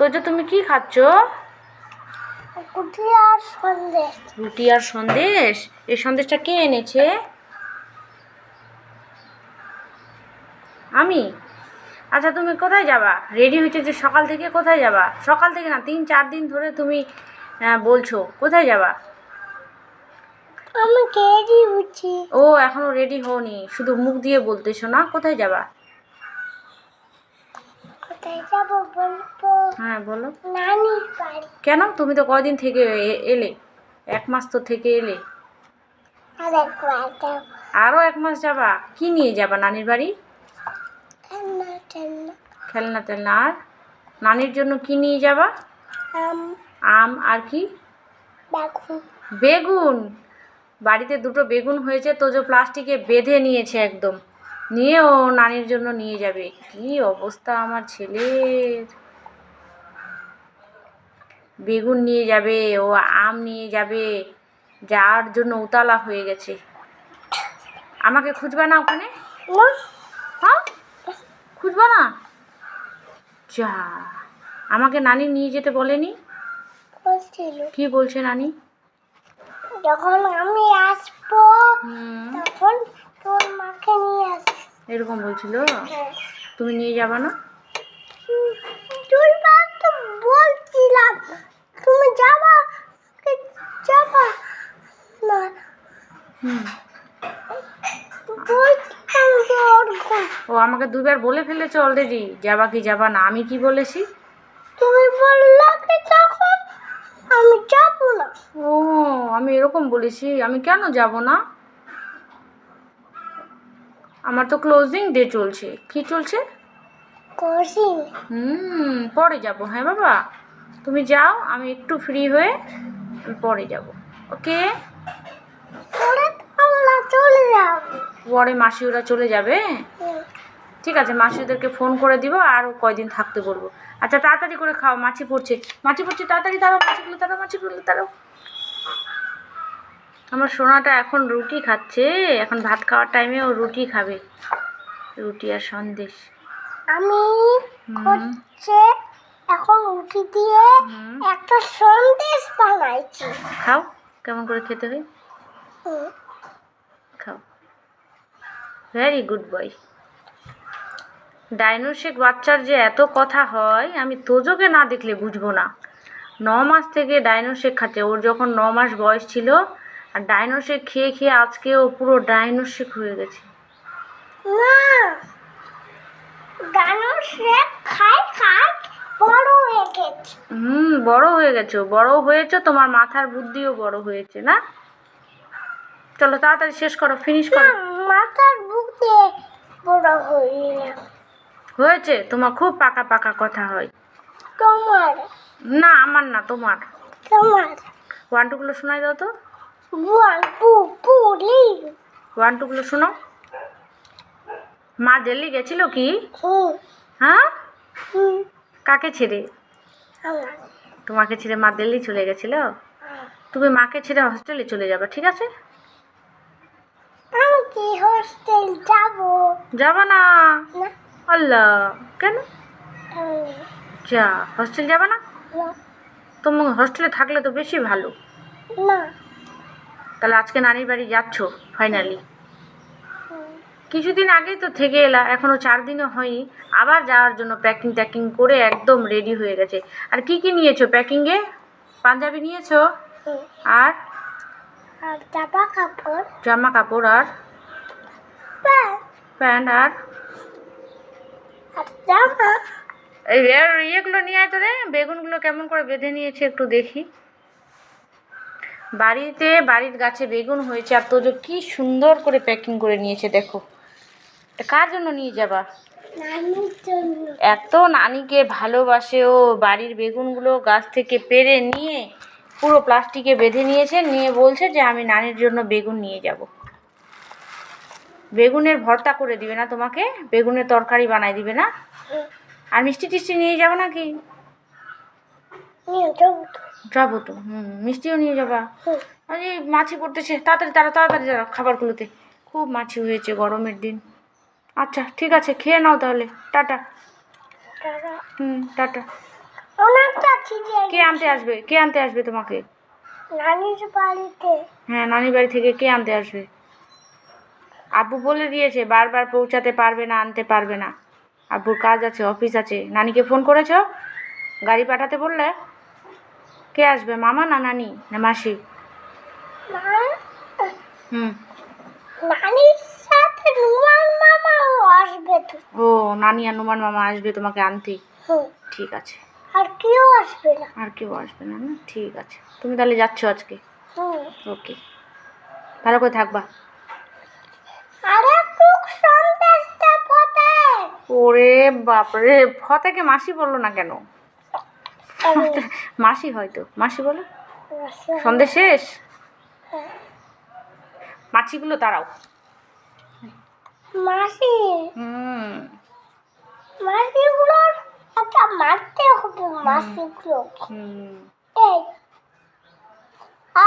তো যে তুমি কি খাচ্ছ? কুটি আর সন্দেশ। রুটি আর সন্দেশ? এই সন্দেশটা কে এনেছে? আমি? আচ্ছা তুমি কোথায় যাবা? রেডি হয়েছে যে সকাল থেকে কোথায় যাবা? সকাল থেকে না তিন চার দিন ধরে তুমি বলছো কোথায় যাবা? আমি কেডি উঠি ও এখনও রেডি হওনি। শুধু মুখ দিয়ে বলতেছো না কোথায় যাবা? হ্যাঁ বলো। কেন? তুমি তো কদিন থেকে এলে? এক মাস তো থেকে এলে। আর এক মাস যাবা? কি নিয়ে যাবা, নানির বাড়ি? খেলনা টেলনা। আর নানির জন্য কি নিয়ে যাবা? আম আর কি? বেগুন। বাড়িতে দুটো বেগুন হয়েছে, তো যে প্লাস্টিকে বেঁধে নিয়েছে একদম। নিয়ে ও নানির জন্য নিয়ে যাবে। কি অবস্থা আমার ছেলের? বেগুন নিয়ে যাবে ও আম নিয়ে যাবে যার জন্য উতালা হয়ে গেছে। আমাকে খুঁজবা না ওখানে? হ্যাঁ? খুঁজবা না? যা। আমাকে নানি নিয়ে যেতে বলেনি? কি বলছে নানি? যখন আমি আসব হুম তখন তোর মাকে নিয়ে আসব এরকম বলছিল? তুমি নিয়ে যাবা না? বলছিলাম। তুমি যাবা? যাবা? না ও আমাকে দুবার বলে ফেলেছো অলরেডি যাবা কি যাবা না আমি কি বলেছি? তুমি বললে তখন? আমি যাব না। ও আমি এরকম বলেছি আমি কেন যাব না? আমার তো ক্লোজিং ডে চলছে। কি চলছে? কঠিন হুম পরে যাব। হ্যাঁ বাবা। তুমি যাও আমি একটু ফ্রি হয়ে পরে যাব। ওকে? পরে আমরা চলে যাব। পরে মাসি ওরা চলে যাবে? ঠিক আছে মাসিদেরকে ফোন করে দিব আর কয়দিন থাকতে বলব। আচ্ছা তাড়াতাড়ি করে খাও মাছি পড়ছে। মাছি পড়ছে তাড়াতাড়ি তাড়াও মাছিগুলো তাড়াও মাছিগুলো তাড়াও আমার সোনাটা এখন রুটি খাচ্ছে। এখন ভাত খাওয়ার টাইমে ও রুটি খাবে। রুটি আর সন্দেশ। আমি হচ্ছে এখন উঠি দিয়ে একটা সন্দেশ বানাইছি। খাও কেমন করে খেতে হয়? খাও। ভেরি গুড বয় ডাইনোসেক বাচ্চার যে এত কথা হয় আমি তোজোকে না দেখলে বুঝব না। ন মাস থেকে ডাইনোসেক খাচ্ছে। ওর যখন ন মাস বয়স ছিল আর ডাইনোসেক খেয়ে খেয়ে আজকে ও পুরো ডাইনোসেক হয়ে গেছে। না গানো সে খাই খাই বড় হয়ে গেছে। হুম বড় হয়ে গেছো বড় হয়েছো তোমার মাথার বুদ্ধিও বড় হয়েছে না? চলো তাড়াতাড়ি শেষ করো ফিনিশ করো। মাথার বুক দিয়ে বড় হয়ে হয়েছে তোমার খুব পাকা পাকা কথা হয়। তোমার? না আমার না তোমার। তোমার? ওয়ান টুগুলো শোনাই দাও তো। ওয়ান টুগুলো শোনো। মা দিল্লি গেছিল কি? হ্যাঁ? কাকে ছেড়ে? তোমাকে ছেড়ে মা দিল্লি চলে গেছিল? তুমি মাকে ছেড়ে হস্টেলে চলে যাবে ঠিক আছে? আমি কি হোস্টেল যাব? যাবা না। আল্লাহ কেন? যা হস্টেল যাবা না? তোমার হস্টেলে থাকলে তো বেশি ভালো। না। তাহলে আজকে নানির বাড়ি যাচ্ছ ফাইনালি কিছুদিন আগেই তো থেকে এলা এখনও চার দিনও হয়নি আবার যাওয়ার জন্য প্যাকিং ট্যাকিং করে একদম রেডি হয়ে গেছে। আর কি কি নিয়েছো প্যাকিংয়ে পাঞ্জাবি নিয়েছো? আর? আর জামা কাপড়। জামা কাপড় আর? প্যান্ট। আর? এই আর ইয়েগুলো নিয়ে আয় তো রে বেগুনগুলো কেমন করে বেঁধে নিয়েছে একটু দেখি। বাড়িতে বাড়ির গাছে বেগুন হয়েছে। আর তোজো কি সুন্দর করে প্যাকিং করে নিয়েছে দেখো। কার জন্য নিয়ে যাবা? এত নানিকে ভালোবাসে ও। বাড়ির বেগুনগুলো গাছ থেকে পেরে নিয়ে পুরো প্লাস্টিকে বেঁধে নিয়েছে। নিয়ে বলছে যে আমি নানির জন্য বেগুন নিয়ে যাব। বেগুনের ভর্তা করে দিবে না তোমাকে? বেগুনের তরকারি বানাই দিবে না? আর মিষ্টি টিষ্টি নিয়ে যাব নাকি? নিয়ে যাব। যাব তো হুম মিষ্টিও নিয়ে যাবা। আরে মাছি পড়তেছে তাড়াতাড়ি তারা তাড়াতাড়ি যাও খাবারগুলোতে। খুব মাছি হয়েছে গরমের দিন। আচ্ছা ঠিক আছে খেয়ে নাও তাহলে। টাটা। টাটা। হুম টাটা। কে আনতে আসবে? কে আনতে আসবে তোমাকে? নানির বাড়িতে। হ্যাঁ নানির বাড়ি থেকে কে আনতে আসবে? আব্বু বলে দিয়েছে বারবার পৌঁছাতে পারবে না আনতে পারবে না। আব্বুর কাজ আছে অফিস আছে। নানিকে ফোন করেছ? গাড়ি পাঠাতে বললে? কে আসবে মামা না নানি না মাসি? হুম। নানির সাথে নুমান মামাও আসবে তো। ও নানি আর নুমান মামা আসবে তোমাকে আনতে? ঠিক আছে। আর কেউ আসবে না। আর কেউ আসবে না না? ঠিক আছে। তুমি তাহলে যাচ্ছ আজকে? ওকে। ভালো করে থাকবা। ওরে বাপরে ফতেকে মাসি বলল না কেন? মাসি হয়তো। মাসি বলো। সন্দেশ শেষ? হ্যাঁ। মাছিগুলো তারাও মাসি। হুম। মাসিগুলোর একটা মারতে হবে মাসিগুলো হুম। এই। আ